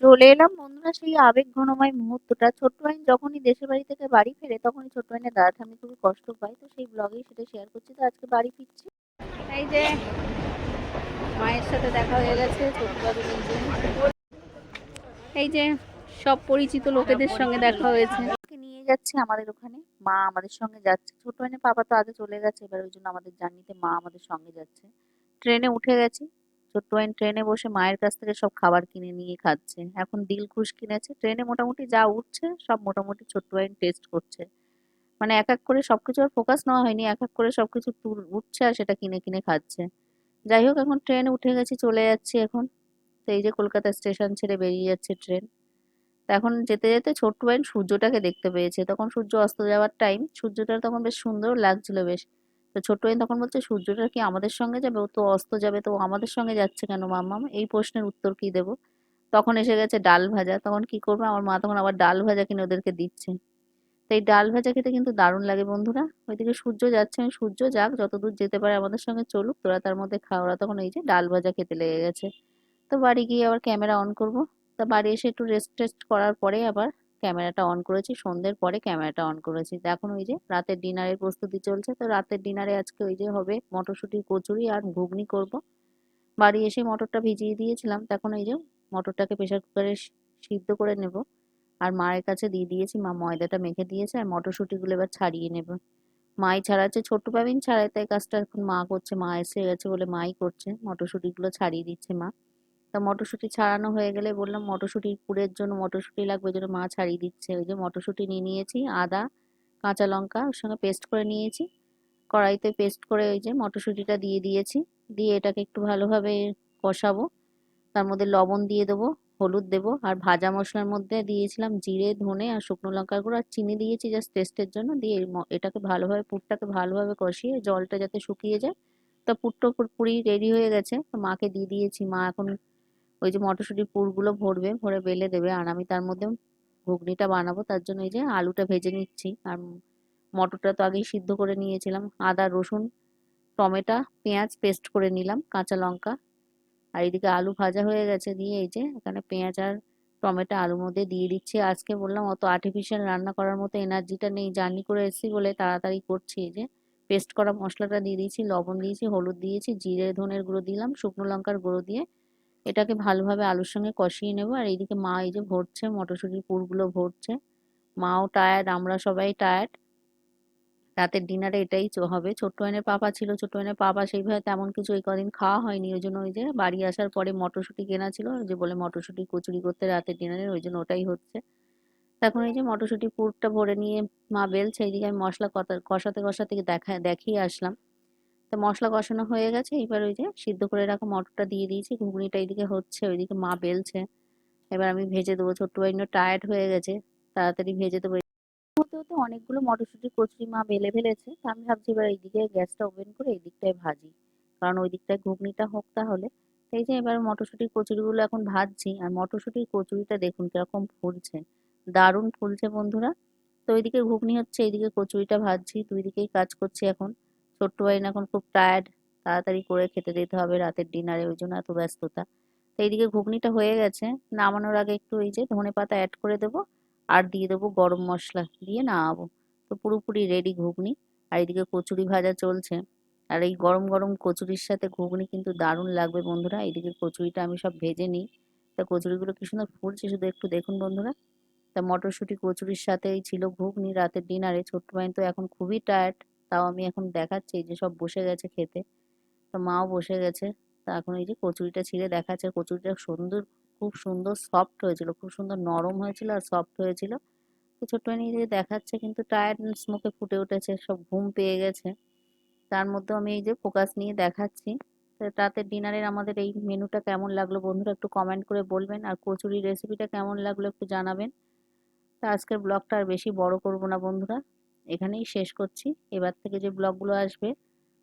চলে এলাম। বন্ধুরা সেই আবেগ ঘনময় মুহূর্তটা। ছোট্ট আইন যখনই দেশের বাড়ি থেকে বাড়ি ফেরে তখনই ছোট্ট আইনের দাদা ঠাম্মি খুবই কষ্ট পায় তো সেই ব্লগেই সেটা শেয়ার করছি। তো আজকে বাড়ি ফিরছি। এই যে মায়ের সাথে দেখা হয়ে গেছে। এই যে সব পরিচিত লোকেদের সঙ্গে দেখা হয়েছে। নিয়ে যাচ্ছে আমাদের ওখানে। মা আমাদের সঙ্গে যাচ্ছে। ছোট আইনের পাপা তো আগে চলে গেছে। এবার ওই জন্য আমাদের জার্নিতে মা আমাদের সঙ্গে যাচ্ছে। ট্রেনে উঠে গেছি। ছোট্ট আইন ট্রেনে বসে মায়ের কাছ থেকে সব খাবার কিনে নিয়ে খাচ্ছে। এখন দিলখুশ কিনেছে। ট্রেনে মোটামুটি যা উঠছে, সব মোটামুটি ছোট্ট আইন টেস্ট করছে। মানে এক এক করে সবকিছু আর ফোকাস নেওয়া হয়নি। এক এক করে সবকিছু তুল উঠছে আর সেটা কিনে কিনে খাচ্ছে। যাই হোক, এখন ট্রেনে উঠে গেছি, চলে যাচ্ছি এখন। তো এই যে কলকাতা স্টেশন ছেড়ে বেরিয়ে যাচ্ছে ট্রেন। তো এখন যেতে যেতে ছোট্ট আইন সূর্যটাকে দেখতে পেয়েছে। তখন সূর্য অস্ত যাওয়ার টাইম সূর্যটা তখন বেশ সুন্দর লাগছিল বেশ। তো ছোট্ট তখন বলছে, সূর্যটা কি আমাদের সঙ্গে যাবে? ও তো অস্ত যাবে, তো আমাদের সঙ্গে যাচ্ছে কেন মাম্মাম? এই প্রশ্নের উত্তর কি দেব? তখন এসে গেছে ডাল ভাজা। তখন কি করবে? আমার মা তখন আবার ডাল ভাজা কিনে ওদেরকে দিচ্ছে। তো এই ডাল ভাজা খেতে কিন্তু দারুণ লাগে বন্ধুরা। ওইদিকে সূর্য যাচ্ছে। আমি সূর্য যাক, যতদূর যেতে পারে আমাদের সঙ্গে চলুক। তোরা তার মধ্যে খা। ওরা তখন এই যে ডাল ভাজা খেতে লেগে গেছে। তো বাড়ি গিয়ে আবার ক্যামেরা অন করব। তা বাড়ি এসে একটু রেস্ট টেস্ট করার পরে আবার ক্যামেরাটা অন করেছি, সন্ধ্যের পরে ক্যামেরাটা অন করেছি। এখন ওই যে রাতের ডিনারের প্রস্তুতি চলছে, তো রাতের ডিনারে আজকে ওই যে হবে মটরশুঁটির কচুরি আর ঘুগনি করব। বাড়ি এসে মটরটা ভিজিয়ে দিয়েছিলাম, তখন এই যে মটরটাকে প্রেশার কুকারে সিদ্ধ করে নেব। আর মায়ের কাছে দিয়ে দিয়েছি, মা ময়দাটা মেখে দিয়েছে আর মটরশুঁটিগুলো এবার ছাড়িয়ে নেব। মাই ছাড়াচ্ছে, ছোট্ট পাবিন ছাড়াই তাই কাজটা এখন মা করছে, মা এসে গেছে বলে মাই করছে, মটরশুঁটিগুলো ছাড়িয়ে দিচ্ছে মা। তা মটরশুঁটি ছাড়ানো হয়ে গেলে বললাম মটরশুঁটির পুরের জন্য মটরশুঁটি লাগবে। ওই জন্য মা ছাড়িয়ে দিচ্ছে। ওই যে মটরশুঁটি নিয়ে নিয়েছি, আদা, কাঁচা লঙ্কা, ওর সঙ্গে পেস্ট করে নিয়েছি। কড়াইতে পেস্ট করে ওই যে মটরশুঁটিটা দিয়ে দিয়েছি। দিয়ে এটাকে একটু ভালোভাবে কষাবো। তার মধ্যে লবণ দিয়ে দেবো, হলুদ দেবো, আর ভাজা মশলার মধ্যে দিয়েছিলাম জিরে, ধনে, আর শুকনো লঙ্কার গুঁড়ো, আর চিনি দিয়েছি জাস্ট টেস্টের জন্য। দিয়ে এটাকে ভালোভাবে, পুরটাকে ভালোভাবে কষিয়ে জলটা যাতে শুকিয়ে যায়। তা পুরটা পুরি রেডি হয়ে গেছে। তো মাকে দিয়ে দিয়েছি। মা এখন ওই যে মটরশুঁটির পুরগুলো ভরবে, ভরে বেলে দেবে। আর আমি তার মধ্যে ঘুগনিটা বানাবো, তার জন্য এই যে আলুটা ভেজে নিচ্ছি। আর মটরটা তো আগেই সিদ্ধ করে নিয়েছিলাম। আদা, রসুন, টমেটো, পেঁয়াজ পেস্ট করে নিলাম, কাঁচা লঙ্কা। আর এদিকে আলু ভাজা হয়ে গেছে দিয়ে এই যে এখানে পেঁয়াজ আর টমেটো আলুর মধ্যে দিয়ে দিচ্ছি। আজকে বললাম অত আর্টিফিশিয়াল রান্না করার মতো এনার্জিটা নেই, জার্নি করে এসেছি বলে তাড়াতাড়ি করছি। এই যে পেস্ট করা মশলাটা দিয়ে দিয়েছি, লবণ দিয়েছি, হলুদ দিয়েছি, জিরে, ধনের গুঁড়ো দিলাম, শুকনো লঙ্কার গুঁড়ো দিয়ে এটাকে ভালোভাবে আলুর সঙ্গে কষিয়ে নেব। আর এইদিকে মা এই যে ভরছে, মটরশুঁটির পুরগুলো ভরছে। মাও টায়ার্ড আমরা সবাই টায়ার্ড রাতের ডিনারে এটাই হবে। ছোট্ট আইনের পাপা ছিল, ছোট্ট আইনের পাপা সেইভাবে তেমন কিছু এই কদিন খাওয়া হয়নি। ওই জন্য ওই যে বাড়ি আসার পরে মটরশুঁটি কেনা ছিল। যে বলে মটরশুঁটি কচুরি করতে রাতের ডিনারে ওই জন্য ওটাই হচ্ছে। এখন এই যে মটরশুঁটি পুরটা ভরে নিয়ে মা বেলছে। এইদিকে আমি মশলা কষাতে কষাতে দেখা দেখিয়ে আসলাম। তো মশলা কষানো হয়ে গেছে। এবার ওই যে সিদ্ধ করে রাখা মটরটা দিয়ে দিয়েছি। ঘুগনিটা এইদিকে হচ্ছে, ওইদিকে মা বেলছে। এবার আমি ভেজে দেবো। ছোট্ট ভাই টায়ার্ড হয়ে গেছে, তাড়াতাড়ি ভেজে দেবো। হতে হতে অনেকগুলো মটরশুঁটি কচুরি মা বেলে ফেলেছে। তা আমি ভাবছি এবার এইদিকে গ্যাসটা ওপেন করে এই দিকটায় ভাজি। কারণ ওই দিকটায় ঘুগনিটা হোক তাহলে। এই যে এবার মটরশুঁটির কচুরিগুলো এখন ভাজছি। আর মটরশুঁটির কচুরিটা দেখুন কীরকম ফুলছে। দারুণ ফুলছে বন্ধুরা। তো ওইদিকে ঘুগনি হচ্ছে, এইদিকে কচুরিটা ভাজছি। দুই দিকেই কাজ করছি এখন। ছোট্ট ভাই এখন খুব টায়ার্ড তাড়াতাড়ি করে খেতে দিতে হবে, রাতের ডিনারে ওই জন্য এত ব্যস্ততা। তো এইদিকে ঘুগনিটা হয়ে গেছে, নামানোর আগে একটু এই যে ধনে পাতা অ্যাড করে দেবো, আর দিয়ে দেবো গরম মশলা, দিয়ে নামাবো। তো পুরোপুরি রেডি ঘুগনি, আর এইদিকে কচুরি ভাজা চলছে। আর এই গরম গরম কচুরির সাথে ঘুগনি কিন্তু দারুণ লাগবে বন্ধুরা, এইদিকে কচুরিটা আমি সব ভেজে নিই। তা কচুরিগুলো কি সুন্দর ফুলছে শুধু একটু দেখুন বন্ধুরা। তা মটরশুঁটি কচুরির সাথেই ছিল ঘুগনি রাতের ডিনারে ছোট্ট ভাই তো এখন খুবই টায়ার্ড তাও আমি এখন দেখাচ্ছি যে সব বসে গেছে খেতে। তো মাও বসে গেছে। তা এখন এই যে কচুরিটা ছিঁড়ে দেখাচ্ছে, কচুরিটা সুন্দর, খুব সুন্দর সফট হয়েছিল, খুব সুন্দর নরম হয়েছিল আর সফট হয়েছিল। তো ছোট্ট নিয়ে দেখাচ্ছে, কিন্তু টায়ার্ডনেস মুখে ফুটে উঠেছে, সব ঘুম পেয়ে গেছে। তার মধ্যে আমি এই যে ফোকাস নিয়ে দেখাচ্ছি। তো রাতের ডিনারের আমাদের এই মেনুটা কেমন লাগল বন্ধুরা একটু কমেন্ট করে বলবেন, আর কচুরি রেসিপিটা কেমন লাগল একটু জানাবেন। তা আজকের ব্লগটা আর বেশি বড় করব না বন্ধুরা। এখানেই শেষ করছি। এবার থেকে যে ব্লগগুলো আসবে,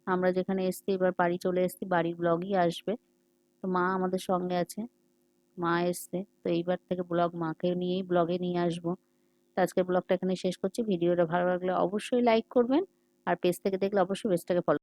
আমরা যেখানে এসছি, এবার বাড়ি চলে এসছি, বাড়ির ব্লগই আসবে। তো মা আমাদের সঙ্গে আছে, মা এসছে। তো এইবার থেকে ব্লগ মাকে নিয়েই, ব্লগে নিয়ে আসব। তো আজকের ব্লগটা এখানে শেষ করছি। ভিডিওটা ভালো লাগলে অবশ্যই লাইক করবেন, আর পেজ থেকে দেখলে অবশ্যই পেজটাকে ফলো